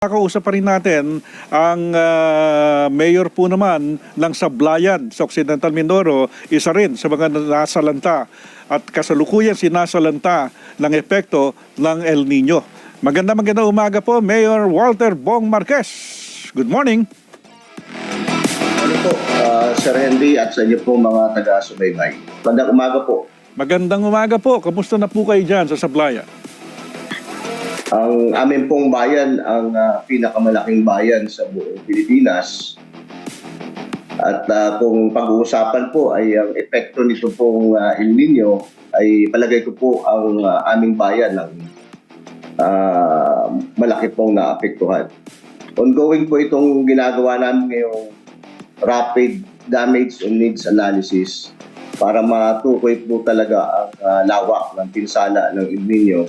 Kakausap pa rin natin ang ah, mayor po naman ng Sablayan sa Occidental Mindoro, isa rin sa mga nasalanta at kasalukuyan sinasalanta ng epekto ng El Nino. Maganda maganda umaga po, Mayor Walter Bong Marquez. Good morning. Ano po, ah, Sir Henry at sa inyo po mga taga-subaybay. Magandang umaga po. Magandang umaga po. Kamusta na po kayo dyan sa Sablayan? Ang amin pong bayan, ang ah, pinakamalaking bayan sa buong Pilipinas. At ah, kung pag-uusapan po ay ang epekto nito pong ah, El Nino, ay palagay ko po ang ah, aming bayan ng ah, malaki pong naapektuhan. Ongoing po itong ginagawa namin ngayong rapid damage and needs analysis para matukoy po talaga ang ah, lawak ng pinsala ng El Nino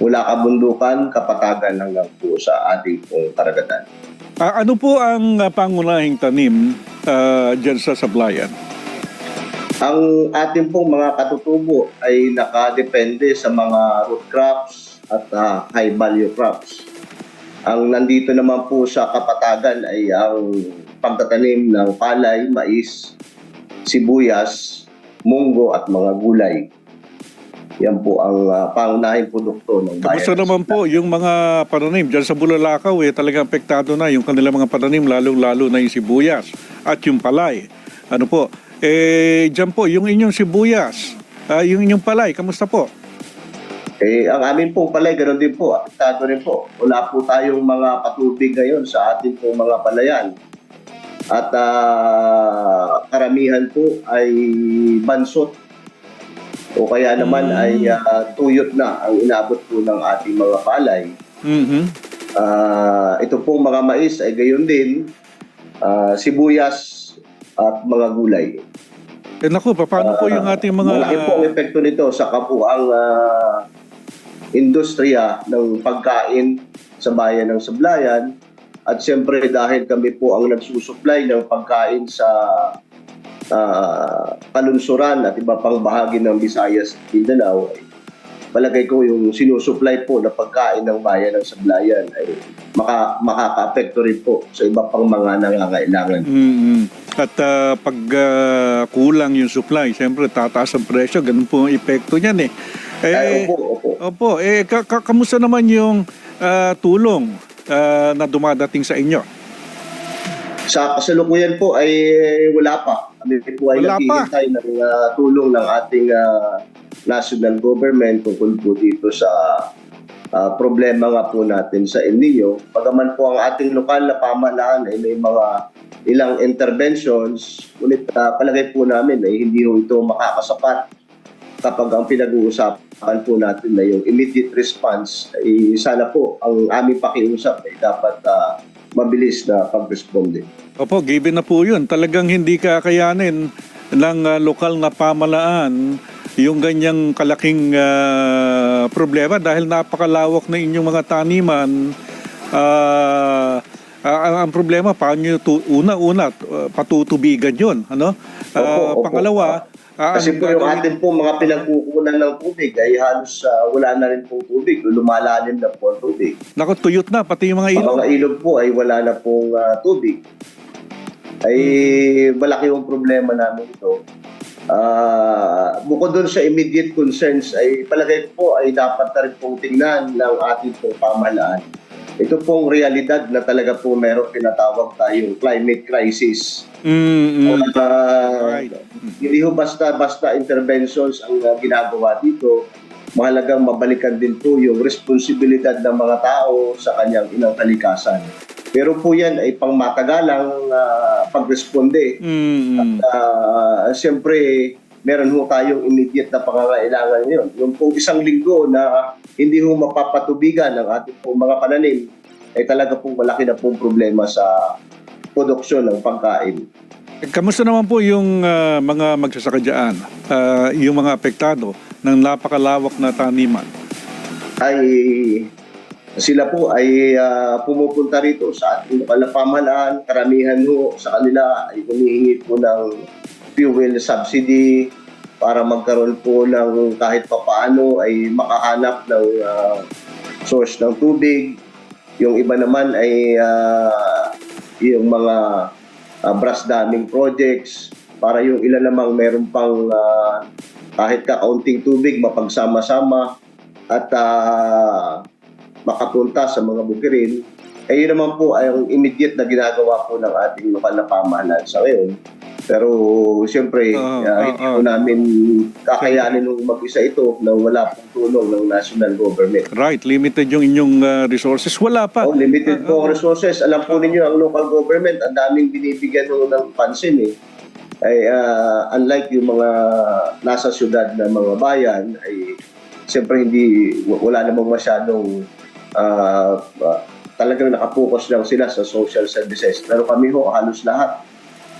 mula kabundukan, kapatagan hanggang po sa ating pong karagatan. Ah, ano po ang ah, pangunahing tanim ah, dyan sa Sablayan? Ang ating pong mga katutubo ay nakadepende sa mga root crops at ah, high value crops. Ang nandito naman po sa kapatagan ay ang pagtatanim ng palay, mais, sibuyas, munggo at mga gulay. Yan po ang uh, pangunahing produkto ng bayan. Kamusta naman po yung mga pananim dyan sa Bulalakaw eh talagang apektado na yung kanilang mga pananim lalong-lalo na yung sibuyas at yung palay. Ano po? Eh dyan po yung inyong sibuyas, ah, yung inyong palay, kamusta po? Eh, ang amin pong palay, ganoon din po, apektado rin po. Wala po tayong mga patubig ngayon sa ating pong mga palayan. At ah, karamihan po ay bansot o kaya naman Mm. ay ah, tuyot na ang inabot po ng ating mga palay. Mhm. Ah, ito pong mga mais ay gayon din, ah, sibuyas at mga gulay. Eh naku, pa- paano po yung ating mga... Malaki po ang epekto nito sa kapuang ah, industriya ng pagkain sa bayan ng Sablayan. At siyempre dahil kami po ang nagsusupply ng pagkain sa ah, kalunsuran at iba pang bahagi ng Visayas at Mindanao, ay palagay ko yung sinusupply po na pagkain ng bayan ng Sablayan ay maka, makaka-apekto rin po sa iba pang mga nangangailangan. Mhm. At ah, pag ah, kulang yung supply, siyempre tataas ang presyo, ganun po ang epekto niyan eh. Eh, Ay, opo, opo. Opo, eh ka- ka- kamusta naman yung ah, tulong ah, na dumadating sa inyo? Sa kasalukuyan po ay wala pa. Kami po ay naghihintay ng uh, tulong ng ating uh, national government tungkol po dito sa uh, problema nga po natin sa El Nino. Pagaman po ang ating lokal na pamahalaan ay may mga ilang interventions, ngunit uh, palagay po namin ay hindi ho ito makakasapat kapag ang pinag-uusapan po natin na yung immediate response ay sana po ang aming pakiusap ay dapat uh, mabilis na pag-responde. Opo, given na po yun. Talagang hindi kakayanin ng ah, lokal na pamalaan yung ganyang kalaking ah, problema dahil napakalawak na inyong mga taniman. Ah, ah, ang, ang problema, paano tu- una-una, ah, patutubigan yun. Ano? Ah, Opo, opo. pangalawa, ah, Kasi po yung atin po mga pinagkukunan ng tubig ay halos ah, wala na rin pong tubig. Lumalalim na po ang tubig. Naku, tuyot na, pati yung mga Ang ilog. mga ilog po ay wala na pong ah, tubig. Ay malaki yung problema namin ito. Ah, bukod doon sa immediate concerns ay palagay ko po ay dapat na rin pong tingnan ng ating pong pamahalaan. Ito pong realidad na talaga po meron tinatawag tayong climate crisis. Mm, mm. Ah, Right. hindi ho basta-basta interventions ang uh, ginagawa dito. Mahalagang mabalikan din po yung responsibilidad ng mga tao sa kanyang inang kalikasan. Pero po yan ay pangmatagalang uh, pagresponde. Mm, mm. Ah, Siyempre, meron ho tayong immediate na pangangailangan ngayon. Yung po isang linggo na hindi ho mapapatubigan ng ating pong mga pananim, ay talaga pong malaki na pong problema sa produksyon ng pagkain. Kamusta naman po yung ah, mga magsasaka dyan, Ah, yung mga apektado ng napakalawak na taniman? ay sila po ay ah, pumupunta rito sa ating pamahalaan. Karamihan ho sa kanila ay humihingi po ng fuel subsidy para magkaroon po ng kahit papaano ay makahanap ng ah, source ng tubig. Yung iba naman ay ah, yung mga ah, brush damming projects. Para yung ilan namang meron pang ah, kahit kakaunting tubig mapagsama-sama. At ah, makapunta sa mga bukirin. Eh yun naman po ay ang immediate na ginagawa po ng ating lokal na pamahalaan sa ngayon. Pero siyempre, ah, oo, hindi po namin kakayanin nung mag-isa ito na wala pong tulong ng national government. Right, limited yung inyong ah, resources. Wala pa. Oh, limited po ang resources. Alam po ninyo, ang local government, ang daming binibigyan ng, ng pansin eh. Ay, ah, unlike yung mga nasa syudad na mga bayan, ay siyempre hindi, wala namang masyadong ah, ah, talagang nakapokus lang sila sa social services. Pero kami ho, halos lahat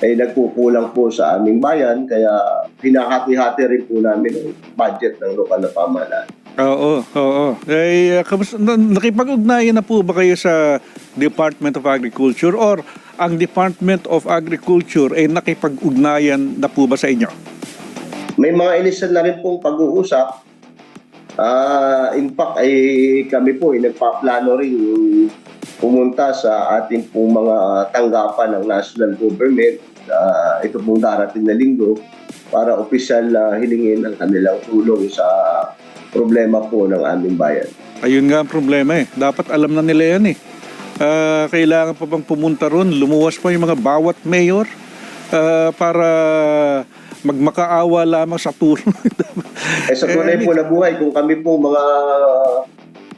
ay nagkukulang po sa aming bayan, kaya hinahati-hati rin po namin ang budget ng lokal na pamahalaan. Oo, oo. Eh, uh, kamusta, na- nakipag-ugnayan na po ba kayo sa Department of Agriculture or ang Department of Agriculture ay nakipag-ugnayan na po ba sa inyo? May mga inisan na rin pong pag-uusap. Ah, in fact, ay kami po ay nagpaplano rin pumunta sa ating pong mga tanggapan ng national government ah, ito pong darating na linggo para opisyal na hilingin ang kanilang tulong sa problema po ng aming bayan. Ayun nga ang problema eh. Dapat alam na nila yan eh. Ah, kailangan pa bang pumunta ron? Lumuwas pa yung mga bawat mayor ah, para magmakaawa lamang sa tulong. Eh sa tunay po na buhay, kung kami po mga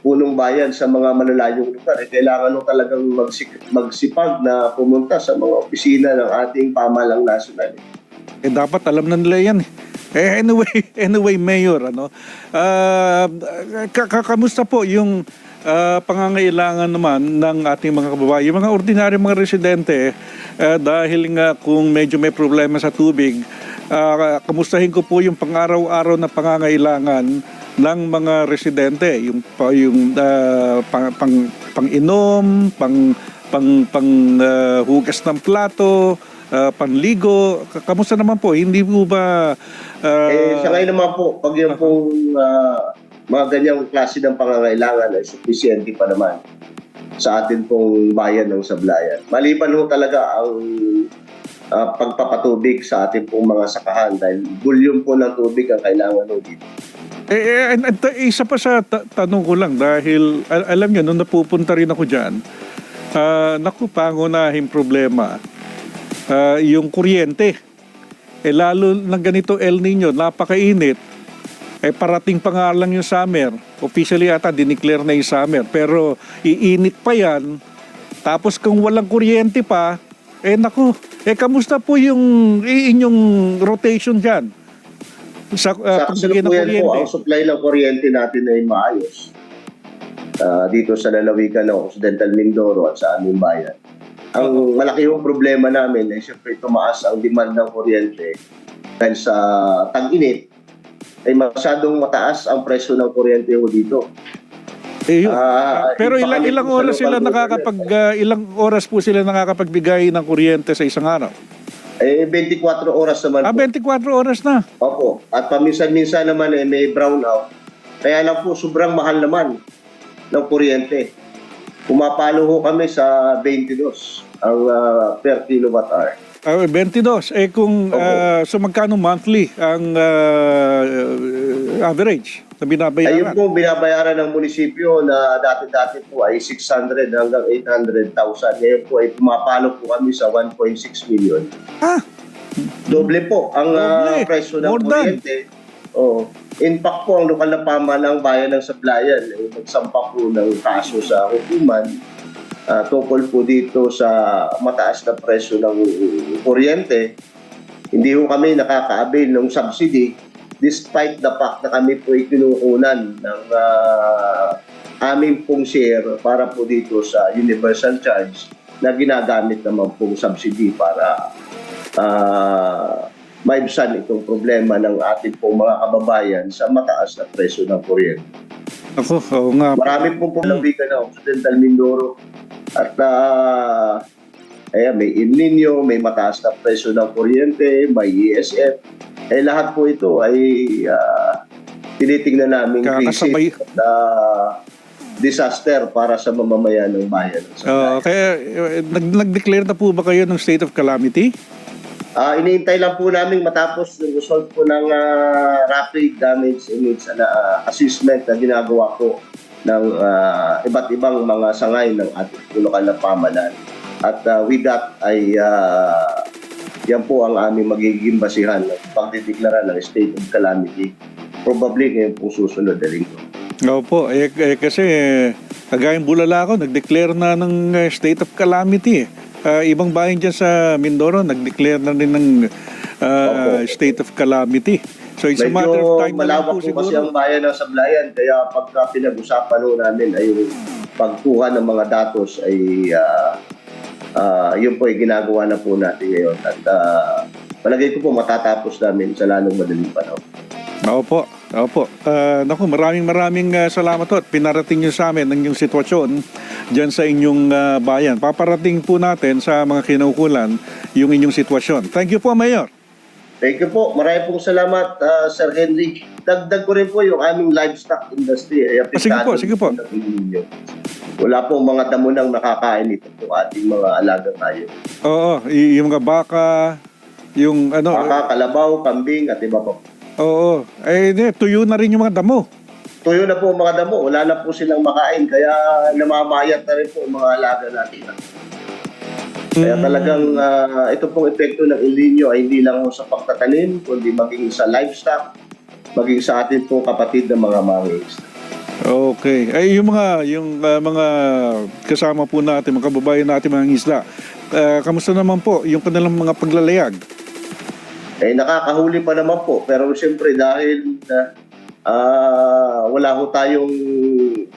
punong bayan sa mga malalayong lugar, eh, kailangan nung talagang magsik- magsipag na pumunta sa mga opisina ng ating pamalang nasyonal. Eh dapat alam na nila yan eh. Eh anyway, anyway Mayor, ano? Ah, ka- ka- kamusta po yung ah, pangangailangan naman ng ating mga kababayan, yung mga ordinaryong mga residente ah, dahil nga kung medyo may problema sa tubig, ah, kamustahin ko po yung pang-araw-araw na pangangailangan ng mga residente, yung yung ah, pang, pang pang-inom, pang pang pang ah, hugas ng plato, ah, panligo. Kamusta naman po? Hindi po ba ah, eh sa ngayon naman po, pag yung pong ah, mga ganyang klase ng pangangailangan ay sufficiente pa naman sa atin pong bayan ng Sablayan. Maliban ho talaga ang ah, pagpapatubig sa ating pong mga sakahan dahil bulyon po ng tubig ang kailangan ho dito. Eh, eh, and- and ta- isa pa sa ta- tanong ko lang dahil al- alam nyo, nung napupunta rin ako dyan, ah, naku, pangunahing problema, ah, yung kuryente. Eh lalo ng ganito El Nino, napakainit. Eh parating pa nga lang yung summer. Officially ata, dineclare na yung summer. Pero iinit pa yan. Tapos kung walang kuryente pa, eh naku, eh kamusta po yung i- inyong rotation dyan? Sa, uh, sa kasalukuyan po, ang supply ng kuryente natin ay maayos. Ah, dito sa lalawigan ng Occidental Mindoro at sa aming bayan. Ang malaki yung problema namin ay siyempre tumaas ang demand ng kuryente dahil sa tag-init ay masyadong mataas ang presyo ng kuryente ho dito. Eh. Ah, Pero ilang ilang oras sila nakakapag ah, ilang oras po sila nakakapagbigay ng kuryente sa isang araw? Eh, 24 oras naman Ah, po. 24 oras na. Opo. At paminsan-minsan naman eh, may brownout. Kaya lang po, sobrang mahal naman ng kuryente. Pumapalo ho kami sa 22 ang ah, per kilowatt hour. Ah, 22. Eh kung Opo. ah, so magkano monthly ang ah, average na Ayun binabayaran? po binabayaran ng munisipyo na dati-dati po ay 600 hanggang 800,000. Ngayon po ay pumapalo po kami sa 1.6 million. Ah, Doble po ang ah, Doble. presyo ng More kuryente. Oh. In fact po, ang lokal na pamahalang bayan ng Sablayan ay nagsampa po ng kaso sa hukuman ah, tungkol po dito sa mataas na presyo ng kuryente. Hindi ho kami nakaka-avail ng subsidy despite the fact na kami po ay kinukunan ng ah, aming pong share para po dito sa universal charge na ginagamit naman pong subsidy para ah maibsan itong problema ng ating pong mga kababayan sa mataas na presyo ng kuryente. ako, oo nga. Marami pong pumalawigan ng Occidental Mindoro at ah ayan, may El Nino, may mataas na presyo ng kuryente, may ESF. Eh lahat po ito ay ah, tinitingnan namin Kakasabay. crisis ah, disaster para sa mamamayan ng bayan. Sablayan. Oo, kaya eh, nag, nag-declare na po ba kayo ng state of calamity? Ah, iniintay lang po namin matapos yung result po ng ah, rapid damage image ah, assessment na ginagawa po ng ah, iba't ibang mga sangay ng ating lokal na pamalan. At ah, with that ay ah, yan po ang aming magiging basihan ng pagdideklara ng state of calamity. Probably ngayon po susunod na linggo. Opo, eh, eh, kasi eh, kagayang bulala ako, nag-declare na ng eh, state of calamity. Ah, ibang bayan dyan sa Mindoro, nag-declare na rin ng Opo. state of calamity. So it's a matter Medyo of time na po po kasi ang siguro. bayan ng Sablayan kaya pagka pinag-usapan ho namin ay yung pagkuha ng mga datos ay ah, ah, yun po ay ginagawa na po natin ngayon at ah, palagay ko po matatapos namin sa lalong madaling panahon. Opo, opo. Ah, naku, maraming maraming ah, salamat po at pinarating nyo sa amin ang inyong sitwasyon dyan sa inyong ah, bayan. Paparating po natin sa mga kinaukulan yung inyong sitwasyon. Thank you po, Mayor. Thank you po. Maraming pong salamat, ah, Sir Henry. Dagdag ko rin po yung aming livestock industry. Ay, Ah, sige po, sige po. Ng. Wala pong mga damo nang nakakain ito po ating mga alaga tayo. Oo, y- yung mga baka, yung ano, Baka, kalabaw, kambing at iba pa po. oo, eh, di, tuyo na rin yung mga damo. Tuyo na po ang mga damo, wala na po silang makain, kaya namamayat na rin po ang mga alaga natin. Kaya Mm. talagang ah, ito pong epekto ng El Nino ay hindi lang ho sa pagtatanim, kundi maging sa livestock, maging sa atin pong kapatid na mga mangingisda. Okay. Ay yung mga yung ah, mga kasama po natin, mga kababayan natin mga isda. ah, kamusta naman po yung kanilang mga paglalayag? Eh nakakahuli pa naman po, pero siyempre dahil ah, ah, wala ho tayong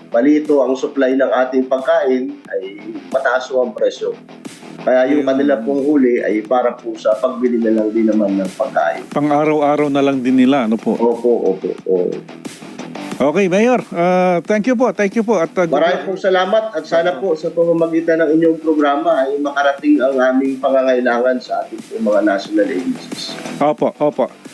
balito ang supply ng ating pagkain, ay mataas ho ang presyo. Kaya yung kanila pong huli ay para po sa pagbili na lang din naman ng pagkain. Pang araw-araw na lang din nila, ano po? Opo, opo, opo. Okay, Mayor. ah, thank you po. Thank you po. At ah, Maraming pong salamat at sana po sa pamamagitan ng inyong programa ay makarating ang aming pangangailangan sa ating mga national agencies. Opo, opo.